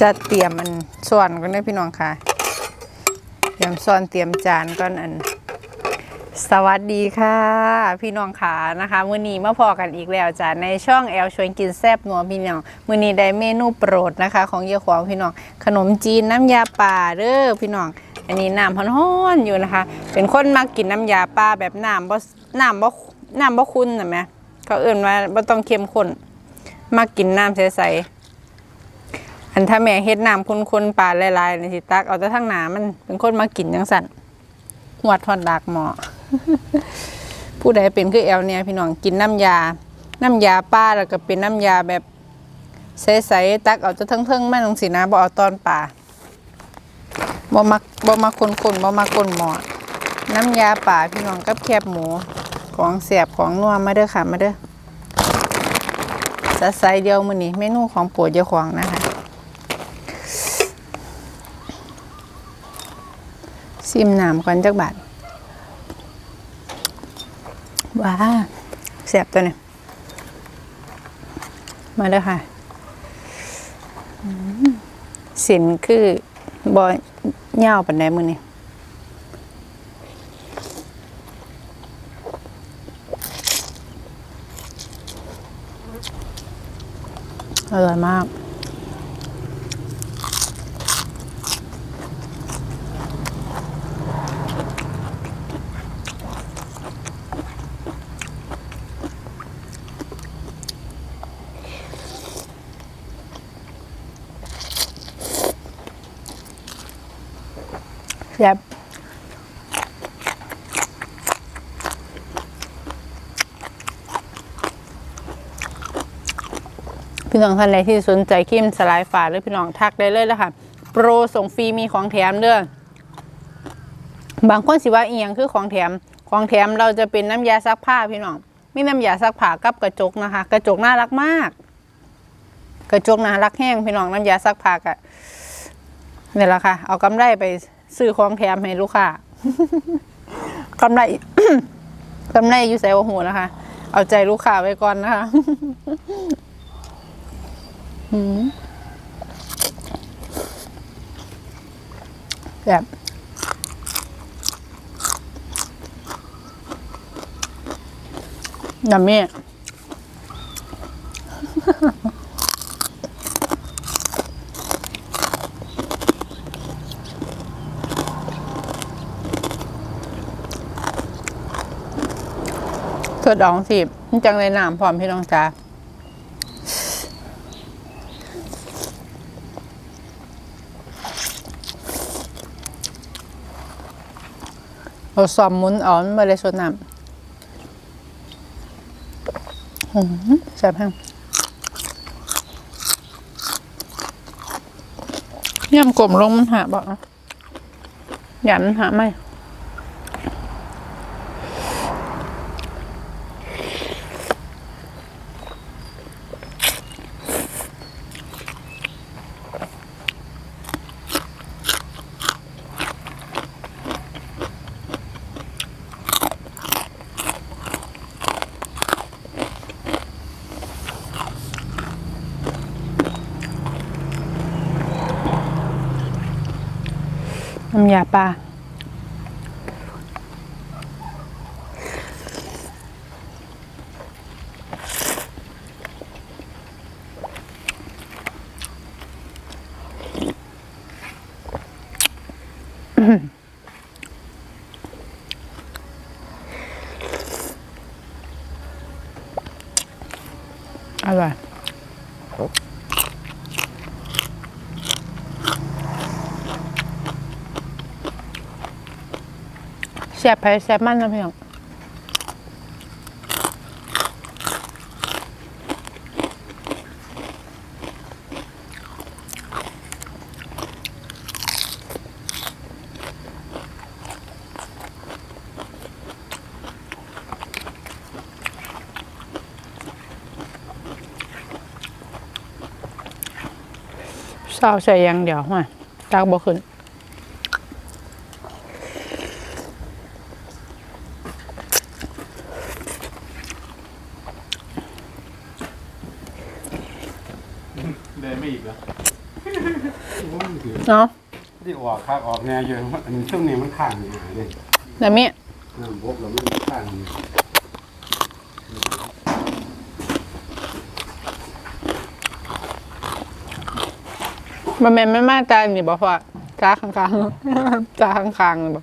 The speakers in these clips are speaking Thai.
จะเตรียมอันส่วนกันได้พี่น้องค่ะ เตรียมส่วนเตรียมจานก่อนอัน สวัสดีค่ะ พี่น้องขานะคะมื้อนี้มาพอกันอีกแล้วจ้ะในช่องแอลชวนกินแซบนัวพี่น้องมื้อนี้ได้เมนูโปรดนะคะ ของเยายขวางพี่น้อง ขนมจีนน้ำยาป่าเด้อพี่น้อง อันนี้น้ำฮ้อนๆอยู่นะคะ เป็นคนมากินน้ำยาป่าแบบน้ำบ่น้ำบ่น้ำบ่คุ้นนะแหม่เขาเอิ่นว่าบ่ต้องเข้มข้นมากินน้ำใสๆ อันถ้าแม่เฮ็ดน้ำข้นๆปลาลายๆนี่สิตักเอาแต่ทั้งหนามันเป็นคนมากินจังสั่นหัวทอดดากหมอผู้ใดเป็นคือแอลเนี่ยพี่น้องกินน้ำยา น้ำยาป้าแล้วก็เป็นน้ำยาแบบใสๆตักเอาจะเทิงๆไม่ลงสินะบ่เอาตอนป่าบ่มักบ่มาคนๆบ่มาคนหมอน้ำยาป่าพี่น้องกับแคบหมูของเสียบของนัวมาเด้อค่ะมาเด้อจะใสเดียวมือนี้เมนูของโปรดเจ้าของนะคะ ซิมน้ำก่อนจักบาทว้าแสบตัวเนี่ยมาเลยค่ะสินคือบอยเง่าปันไดมือนี่อร่อยมาก ซ่บพี่น้องท่านใดที่สนใจครีมสลายฝาหรือพี่น้องทักได้เลยแล้วค่ะโปรส่งฟรีมีของแถมเด้อบางคนสิว่าเอียงคือของแถม ของแถมเราจะเป็นน้ำยาซักผ้าพี่น้องมีน้ำยาซักผ้ากับกระจกนะคะ กระจกน่ารักมาก กระจกน่ารักแห้งพี่น้องน้ำยาซักผ้ากะนี่แหละค่ะ เอากำไรไป ซื้อของแถมให้ลูกค้ากำไรกำไรอยู่ใส่หัวหูนะคะ เอาใจลูกค้าไว้ก่อนนะคะแบบน้ำเมี่ย เกิดดองสิมันจังเลยน้ำพร้อมพี่น้องจ้าเราซอมมุนอ่อนมาเลยสดน้ำอืมแซ่บแห้งย่ำกลมลงมันหาบอกนะย่ามันหาไหม น้ำย แซ่บไปแซ่บมันนะพี่น้องเศร้าใส่ยังเดี๋ยวมาตักบ่ขึ้น เดินไม่อีกเหรอเนาะที่ออกคักออกแนวเยอะอันนี้ช่วงนี้มันข้างนี่หาเลยแต่มีน้ำบกแล้วมันข้างนี่มันแม่นไม่มาจานนี่บ่พ่อจ้าข้างๆจ้าข้างๆเลยบ่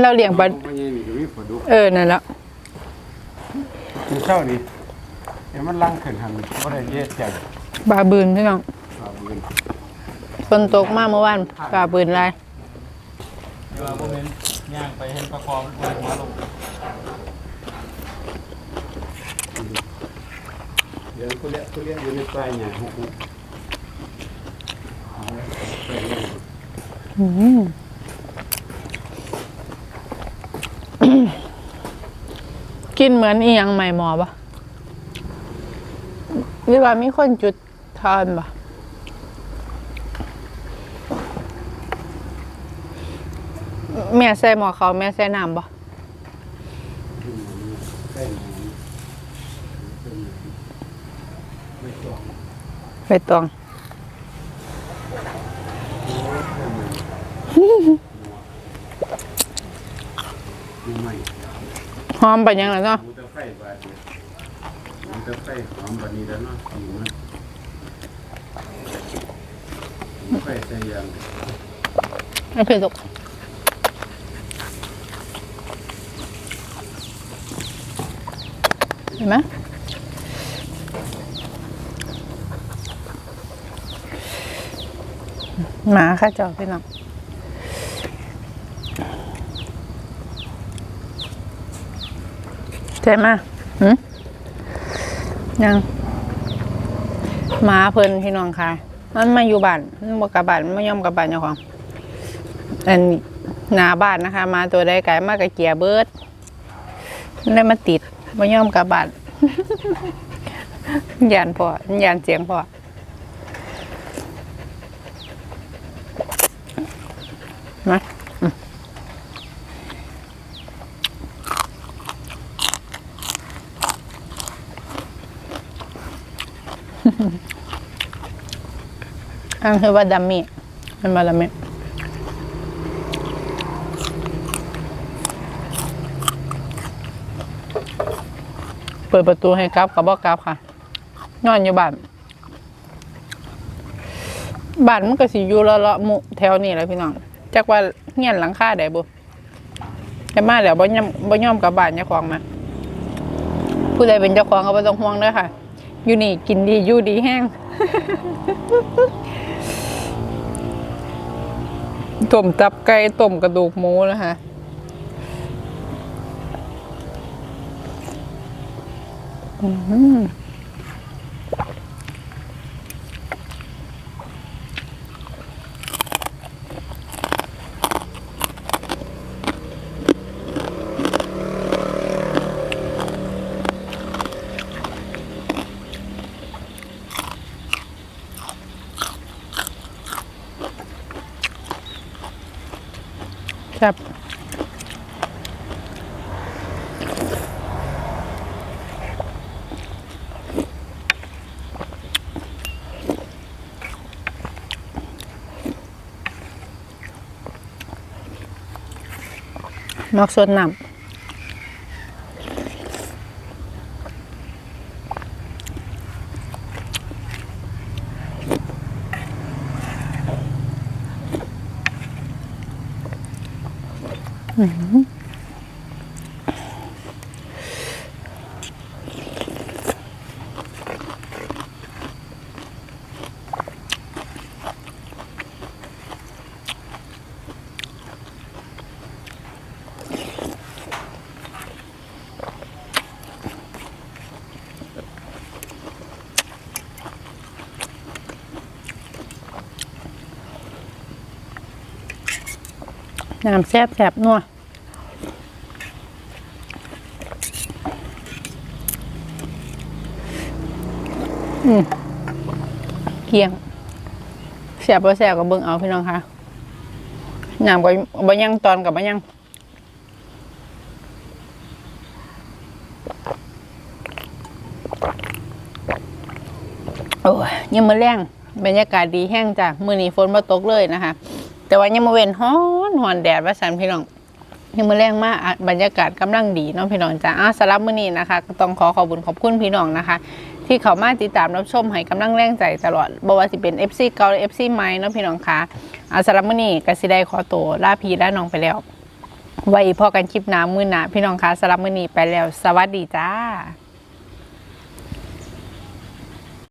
เราเลี้ยงปลาปลาเย็นนี่ก็มีปลาดุกเออนั่นแหละมันเช้านี่ เดี๋ยวมันลังขึ้นหันบ่ได้เย็ดใจปลาบืนพี่น้องครับเงินฝนตกมากเมื่อวานปลาบืนหลายเดี๋ยวผมเห็นย่างไปเห็นประคองมันหัวลงเดี๋ยวเขาเรียกเขาเรียกอยู่ในปลายหญ้าหกหุบเอาไว้ไปเลี้ยงอืมกินเหมือนอีหยังใหม่หมอปะ หรือว่ามีคนจุดทานปะแม่ใส่หมอเขาวแม่ใส่น้ำปะใกล้หนอนไม่ต้องไปตองไม่ไหม้หอมไปยังไงเนาะห มูตะไคร้บาดเดียวหมูตะไคร้หอมบานี้แล้วเนาะหิวนะหมูไข่ใส่ยางไม่เผ็ดหรอกเห็นไหมหมาค่ะจอพี่น้องใช่ไหม ยังหมาเพิ่นพี่น้องค่ะ มันมาอยู่บ้านมันบกลับบ้านมันไม่ยอมกลับบ้านเจ้าของอันหนาบ้านนะคะ มาตัวใดไก่มากกับเกียร์เบิร์ดได้มาติดไม่ยอมกลับบ้านยานพอยานเสียงพอมา อันคือว่าดัมมี่มันมาดัมมี่เปิดประตูให้กลับกับบอกกลับค่ะ นอนอยู่บ้านบ้านมันก็สิอยู่ละละมุแถวนี้แหละพี่น้องจักว่าเงียนหลังคาได้บ่แต่มาแล้วบ่ยอมบ่ยอมกับบ้านเจ้าของมาผู้ใดเป็นเจ้าของก็บ่ต้องห่วงเด้อค่ะ อยู่นี่กินดีอยู่ดีแห้ง ต้มตับไก่ต้มกระดูกหมูนะคะค รับนอกสวนน้ำ น้ำแซ่บแซ่บนัวอืมเกลียงแซ่บบ่แซ่บก็เบิ่งเอาพี่น้องค่ะน้ำก็บ่ยังตอนกับบ่ยังโอ้ยยังมือแรงบรรยากาศดีแห้งจ้ะมื้อนี้ฝนบ่ตกเลยนะคะ แต่ว่ายังมาเว้นฮ้อน หอนแดดว่าสันพี่น้องยังมาแรงมากบรรยากาศกำลังดีเนาะพี่น้องจ้ะอ้าวสำหรับมื้อนี้นะคะก็ต้องขอขอบคุณขอบคุณพี่น้องนะคะ ที่เขามาติดตามรับชมให้กำลังแรงใจตลอดบ่ว่าสิเป็น FC เก่าหรือ FC ใหม่เนาะพี่น้องคะอาสำหรับมื้อนี้ก็สิได้ขอตัวลาพี่ลาน้องไปแล้วไว้พอกันคลิปหน้ามื้อหน้าพี่น้องคะสำหรับมื้อนี้ไปแล้ว สวัสดีจ้า